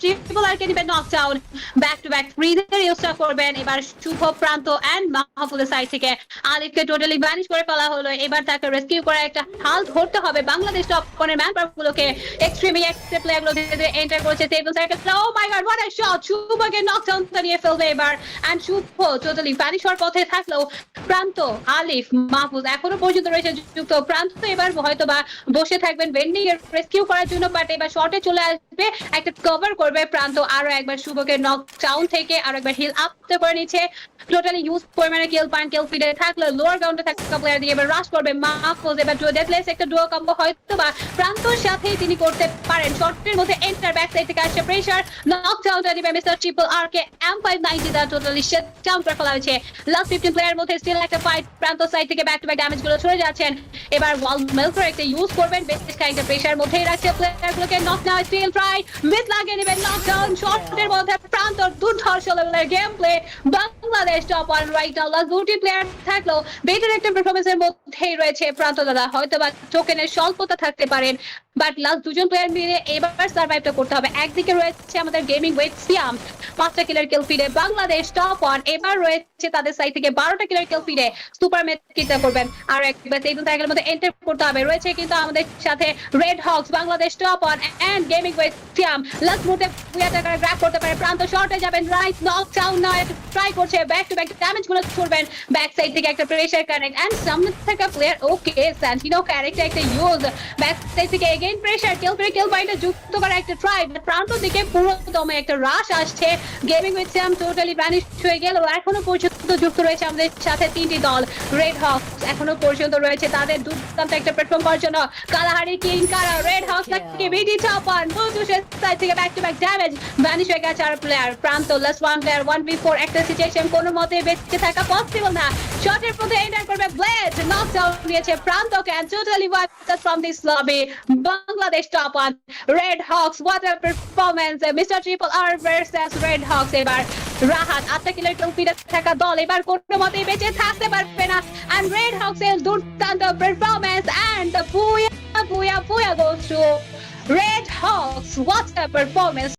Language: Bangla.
Do ট্রিপল আরকে দিবেন নকডাউন ব্যাক টু ব্যাক ফ্রিজের ইউজটা করবেন এবার শুভ প্রান্ত এন্ড মাহফুলের সাইড থেকে আলিফকে টোটালি ব্যানিশ করে ফেলা হলো। এবার তাকে রেস্কিউ করে একটা হাল ধরতে হবে। বাংলাদেশ টপ পনেরো ম্যান গুলোকে এক্সট্রিমলি একটা প্লেয়ারগুলো ধীরে ধীরে এন্টার করেছে table cycle oh my god what a shot শুভকে নকডাউন নিয়ে ফেলবে এবার। এন্ড শুভ টোটালি ব্যানিশ হওয়ার পথে থাকলেও প্রান্ত, আলিফ, মাহফুজ এখনও পর্যন্ত রয়েছে যুক্ত। প্রান্ত এবার হয়তো বা বসে থাকবেন। ভেন্ডিং এর রেস্কিউ করার জন্য বাট এবার শর্টে চলে আসবে। একটা কভার করবে প্রান্ত আরও একবার শুভকে নক ডাউন থেকে আরও একবার হিল আপ করে নিচ্ছে। টোটালি ইউজ পরিমাণে কিল পয়েন্ট কিল ফিডে থাকলে লোয়ার গ্রাউন্ডে থাকা প্লেয়ার দিয়ে এবার রাশ করবে মাহফুজ এবার ডুও ডেথলেস একটা ডুও কম্বো হয়তো বা প্রান্তর সাথেই তিনি করতে পারেন। শর্টের মধ্যে এন্টার ব্যাক সাইড থেকে আসছে প্রেসার নক ডাউনটা দিবে Mr triple R K M five ninety the totally shut down করে ফেলা হয়েছে লাস্ট ফিফটিন প্লেয়ার মধ্যে স্টিল একটা ফাইট প্রান্ত সাইড থেকে ব্যাক টু ব্যাক ড্যামেজগুলো ছড়ে যাচ্ছেন। এবার ওয়াল মেলকার একটা ইউজ করবেন। বেশ খানিকটা প্রেসার মধ্যেই রাখছে প্লেয়ার গুলোকে। Knock now still try miss লাগিয়ে নেবেন নক ডাউন শর্টের মধ্যে প্রান্ত দুর্ধর্ষ লেভেলের game play Bangladesh top one right last দুটি প্লেয়ার থাকল বেটার একটা পারফরমেন্সের মধ্যেই রয়েছে প্রান্ত দাদা। হয়তো বা টোকেনের স্বল্পতা থাকতে পারেন বাট লাস্ট দুজন প্লেয়ার মিলে এবার সার্ভাইভটা করতে হবে। একদিকে রয়েছে আমাদের গেমিং ওয়েট সিয়াম পাঁচটা কিলার কিল ফিডে বাংলাদেশ টপ ওয়ান এবার রয়েছে তাদের সাইড থেকে বারোটা কিলার কিল ফিডে সুপার ম্যাচ কিটা করবেন। আর একবার সেই টাইগের মধ্যে এন্টার করতে হবে। রয়েছে কিন্তু আমাদের সাথে red hawks Bangladesh top one and gaming wait Siyam last মুহূর্তে বুয়াটা গ্র্যাব করতে পারে। প্রান্ত শর্টে যাবেন। রাইট নক ডাউন না ট্রাই করছে। ব্যাক টু ব্যাক ড্যামেজগুলো করবেন। ব্যাক সাইড থেকে একটা প্রেসার কানেক্ট এন্ড সামনে থেকে প্লেয়ার ওকে স্যান্টিনো ক্যারেক্টার একটা ইউজ ব্যাক সাইড থেকে এগেইন প্রেসার কিল করে কিল পয়েন্টে যুক্ত করার একটা ট্রাই প্রান্ত দিকে পুরো দমে একটা রাশ আসছে। Gaming with Sam totally vanish হয়ে গেল। এখনও পর্যন্ত যুক্ত রয়েছে আমাদের সাথে তিনটি দল। রেড হক এখনও পর্যন্ত রয়েছে তাদের দুর্দান্ত একটা প্ল্যাটফর্ম করার জন্য। কালাহারি কিং কারা রেড হক নাকি বিডি টপ ওয়ান সাইড থেকে back to back damage vanish হয়ে গেছে আর player Pranto last one player one v four একটা সিচুয়েশন কোনো মতে বেঁচে থাকা পসিবল না। শটের মধ্যে এন্টার করবে ব্লেড ডাউন দিয়েছে and totally wiped us from this lobby Bangladesh top one red hawks what a performance Mr triple R versus red hawks এবার রাহাত আটটা কিলোর ট্রফিতে থাকা দল এবার কোনো মতেই বেঁচে থাকতে পারবে না and রেড হকস এর দুর্দান্ত performance and Puya Puya Puya goes to Red Hawks what a performance